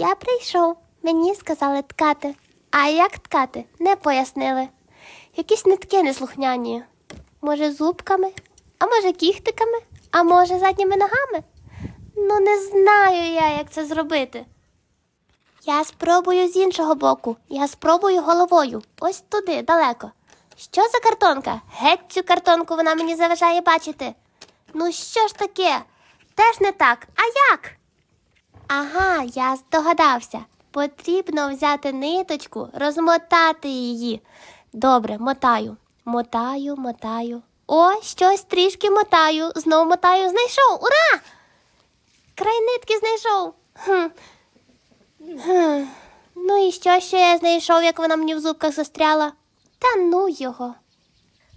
Я прийшов, мені сказали ткати. А як ткати, не пояснили. Якісь нитки неслухняні. Може, зубками, а може, кіхтиками, а може, задніми ногами? Ну, не знаю я, як це зробити. Я спробую з іншого боку. Я спробую головою. Ось туди, далеко. Що за картонка? Геть цю картонку вона мені заважає бачити. Ну що ж таке? Теж не так. А як? Ага, я здогадався. Потрібно взяти ниточку, розмотати її. Добре, мотаю. Мотаю, мотаю. О, щось трішки мотаю. Знов мотаю. Знайшов. Ура! Край нитки знайшов. Хм. Хм. Ну і що ще я знайшов, як вона мені в зубках застряла? Та ну його.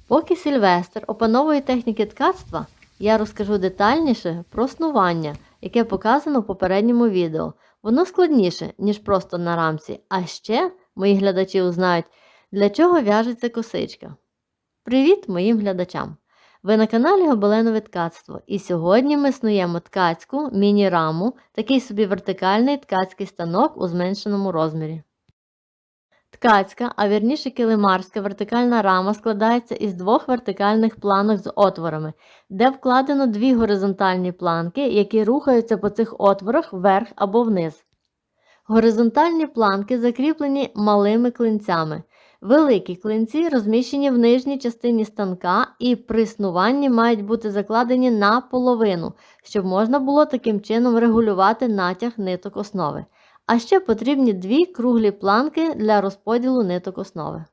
Поки Сильвестр опановує техніки ткацтва, я розкажу детальніше про снування, яке показано в попередньому відео. Воно складніше, ніж просто на рамці, а ще мої глядачі узнають, для чого в'яжеться косичка. Привіт моїм глядачам! Ви на каналі Гобеленове ткацтво, і сьогодні ми снуємо ткацьку міні-раму, такий собі вертикальний ткацький станок у зменшеному розмірі. Ткацька, а вірніше килимарська вертикальна рама складається із двох вертикальних планок з отворами, де вкладено дві горизонтальні планки, які рухаються по цих отворах вверх або вниз. Горизонтальні планки закріплені малими клинцями. Великі клинці розміщені в нижній частині станка і при снуванні мають бути закладені наполовину, щоб можна було таким чином регулювати натяг ниток основи. А ще потрібні дві круглі планки для розподілу ниток основи.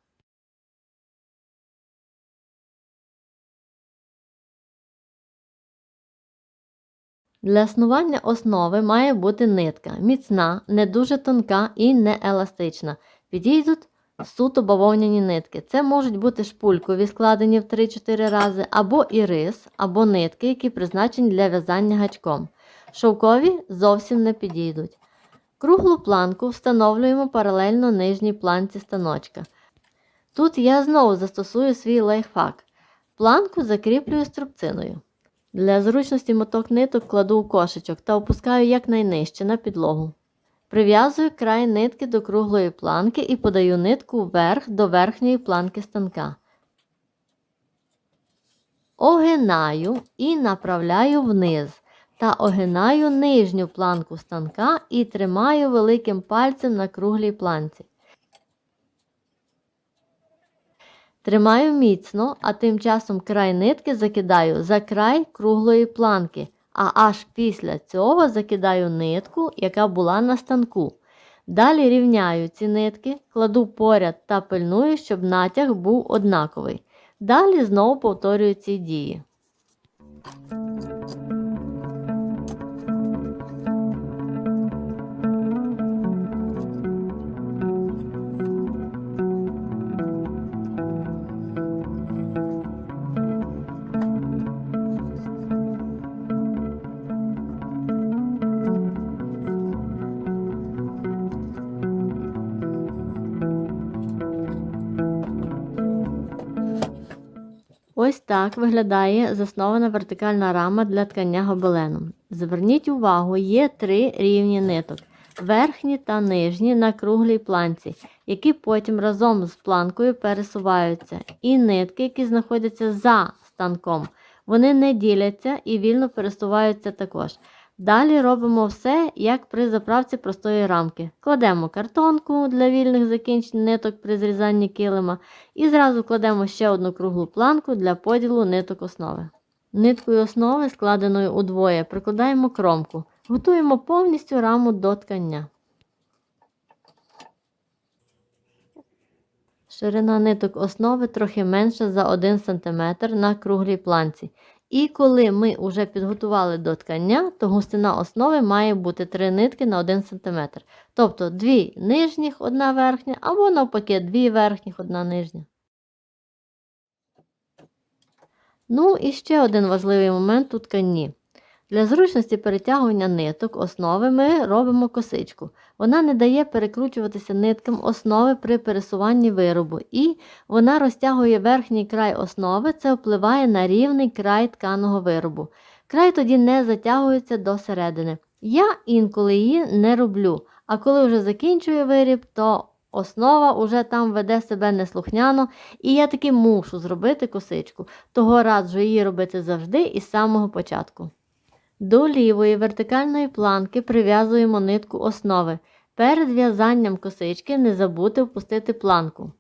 Для снування основи має бути нитка міцна, не дуже тонка і не еластична. Підійдуть суто бавовняні нитки. Це можуть бути шпулькові, складені в 3-4 рази, або ірис, або нитки, які призначені для в'язання гачком. Шовкові зовсім не підійдуть. Круглу планку встановлюємо паралельно нижній планці станочка. Тут я знову застосую свій лайфхак. Планку закріплюю струбциною. Для зручності моток ниток кладу у кошечок та опускаю якнайнижче на підлогу. Прив'язую край нитки до круглої планки і подаю нитку вверх до верхньої планки станка. Огинаю і направляю вниз та огинаю нижню планку станка і тримаю великим пальцем на круглій планці. Тримаю міцно, а тим часом край нитки закидаю за край круглої планки, а аж після цього закидаю нитку, яка була на станку. Далі рівняю ці нитки, кладу поряд та пильную, щоб натяг був однаковий. Далі знову повторюю ці дії. Ось так виглядає заснована вертикальна рама для ткання гобеленом. Зверніть увагу, є три рівні ниток: верхні та нижні на круглій планці, які потім разом з планкою пересуваються. І нитки, які знаходяться за станком, вони не діляться і вільно пересуваються також. Далі робимо все, як при заправці простої рамки. Кладемо картонку для вільних закінчень ниток при зрізанні килима і зразу кладемо ще одну круглу планку для поділу ниток основи. Ниткою основи, складеною удвоє, прикладаємо кромку. Готуємо повністю раму до ткання. Ширина ниток основи трохи менша за 1 см на круглій планці. І коли ми вже підготували до ткання, то густина основи має бути 3 нитки на 1 см. Тобто 2 нижніх, одна верхня, або навпаки 2 верхніх, одна нижня. Ну і ще один важливий момент у тканні. Для зручності перетягування ниток основи ми робимо косичку. Вона не дає перекручуватися ниткам основи при пересуванні виробу, і вона розтягує верхній край основи, це впливає на рівний край тканого виробу. Край тоді не затягується до середини. Я інколи її не роблю, а коли вже закінчую виріб, то основа уже там веде себе неслухняно, і я таки мушу зробити косичку. Того раджу її робити завжди із самого початку. До лівої вертикальної планки прив'язуємо нитку основи. Перед в'язанням косички не забудьте впустити планку.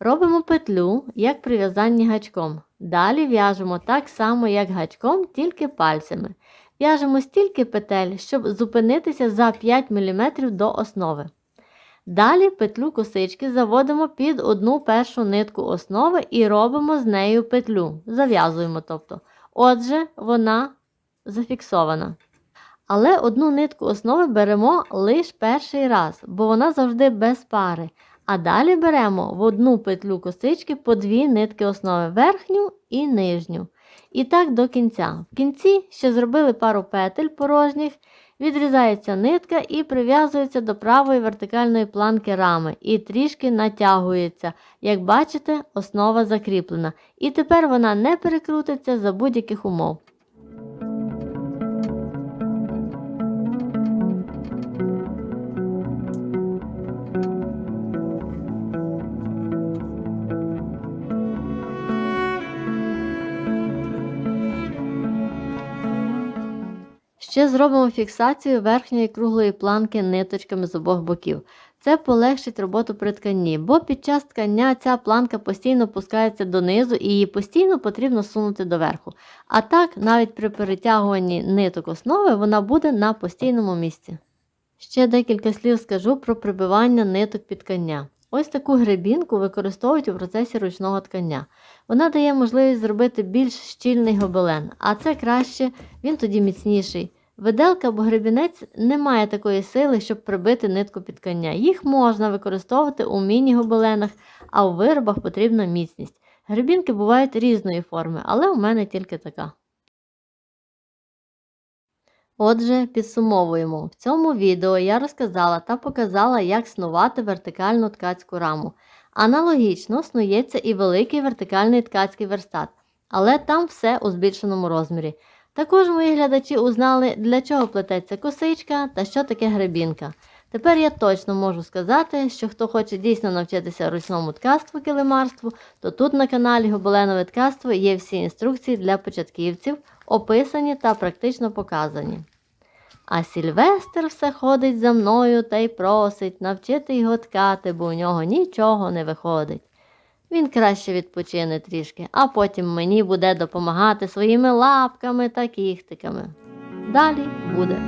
Робимо петлю, як при в'язанні гачком. Далі в'яжемо так само, як гачком, тільки пальцями. В'яжемо стільки петель, щоб зупинитися за 5 мм до основи. Далі петлю косички заводимо під одну першу нитку основи і робимо з нею петлю. Зав'язуємо, тобто. Отже, вона зафіксована. Але одну нитку основи беремо лише перший раз, бо вона завжди без пари. А далі беремо в одну петлю косички по дві нитки основи верхню і нижню. І так до кінця. В кінці ще зробили пару петель порожніх, відрізається нитка і прив'язується до правої вертикальної планки рами і трішки натягується. Як бачите, основа закріплена. І тепер вона не перекрутиться за будь-яких умов. Ще зробимо фіксацію верхньої круглої планки ниточками з обох боків. Це полегшить роботу при тканні, бо під час ткання ця планка постійно опускається донизу і її постійно потрібно сунути доверху. А так, навіть при перетягуванні ниток основи вона буде на постійному місці. Ще декілька слів скажу про прибивання ниток під ткання. Ось таку гребінку використовують у процесі ручного ткання. Вона дає можливість зробити більш щільний гобелен, а це краще, він тоді міцніший. Виделка або гребінець не має такої сили, щоб прибити нитку під ткання. Їх можна використовувати у міні-гобеленах, а у виробах потрібна міцність. Гребінки бувають різної форми, але у мене тільки така. Отже, підсумовуємо. В цьому відео я розказала та показала, як снувати вертикальну ткацьку раму. Аналогічно снується і великий вертикальний ткацький верстат, але там все у збільшеному розмірі. Також мої глядачі узнали, для чого плететься косичка та що таке гребінка. Тепер я точно можу сказати, що хто хоче дійсно навчитися ручному ткацтву килимарству, то тут на каналі Гобеленове ткацтво є всі інструкції для початківців, описані та практично показані. А Сільвестр все ходить за мною та й просить навчити його ткати, бо у нього нічого не виходить. Він краще відпочине трішки, а потім мені буде допомагати своїми лапками та кіхтиками. Далі буде.